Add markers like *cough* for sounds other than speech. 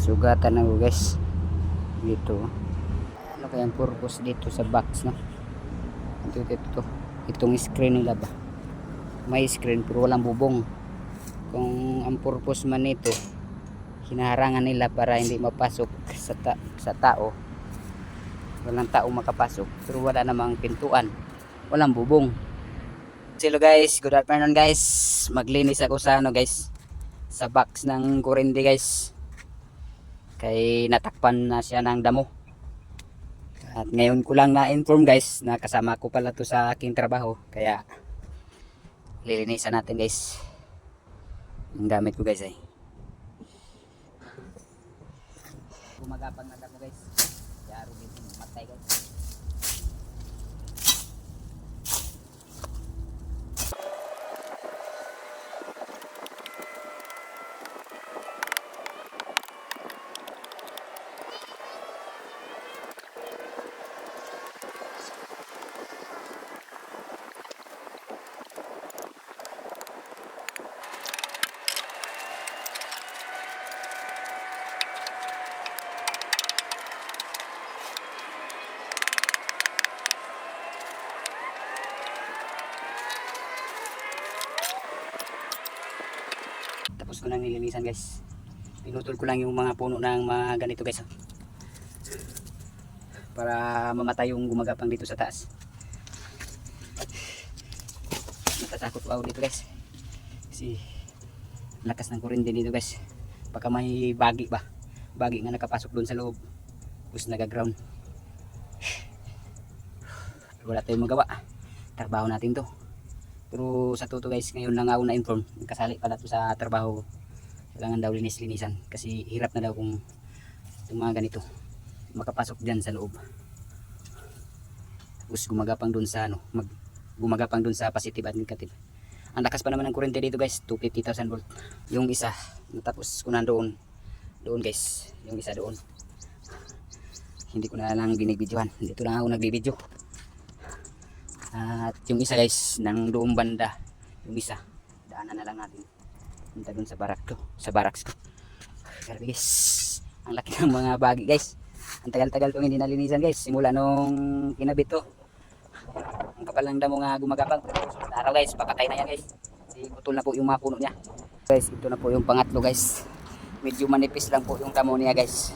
sugatan na ko guys. Dito. Ano kayang purpose dito sa box no? Ito ito, ito. itong screen nila ba? May screen pero walang bubong. Kung ang purpose man nito hinaharangan nila para hindi mapasok sa, ta sa tao. Walang tao makapasok pero wala namang pintuan. Walang bubong. Hello guys, good afternoon guys. Maglinis ako sa ano guys, sa box ng kurente guys. Kay natakpan na siya ng damo. At ngayon ko lang na-inform guys na kasama ko pala to sa aking trabaho. Kaya lilinisan natin guys. Ang gamit ko guys ay. Gumagapang na ako guys. Kaya rubin matay guys. Ko nang nilinisan guys. Pinutol ko lang yung mga puno ng mga ganito guys. Para mamatay yung gumagapang dito sa taas. Natatakot ako dito guys. Kasi lakas ng kuryente dito guys. Baka may bagi ba. Bagi nga nakapasok doon sa loob. Tapos nagaground. *sighs* Wala tayong magawa. Trabaho natin to. Pero sa totoo guys, ngayon lang ako na-inform. Kasali pala to sa trabaho. Kailangan daw linis-linisan. Kasi hirap na daw kung yung mga ganito. Makapasok dyan sa loob. Tapos gumagapang dun sa ano. Mag, gumagapang dun sa positive at negative. Ang lakas pa naman ng kurente dito guys. 250,000 volt. Yung isa. Tapos ko nandoon. Doon guys. Yung isa doon. Hindi ko na lang binibidyohan. Dito lang ako nagbibidyo. At yung isa guys, nang doong banda, yung isa, daanan na lang natin. Punta dun sa barak ko, sa baraks ko. Grabe guys, ang laki ng mga bagi guys. Ang tagal-tagal kong hindi nalinisan guys, simula nung kinabit to. Ang kapal ng damo nga gumagapang. Araw guys, pakatay na yan guys. Kasi putol na po yung mga puno niya. Guys, ito na po yung pangatlo guys. Medyo manipis lang po yung damo niya guys.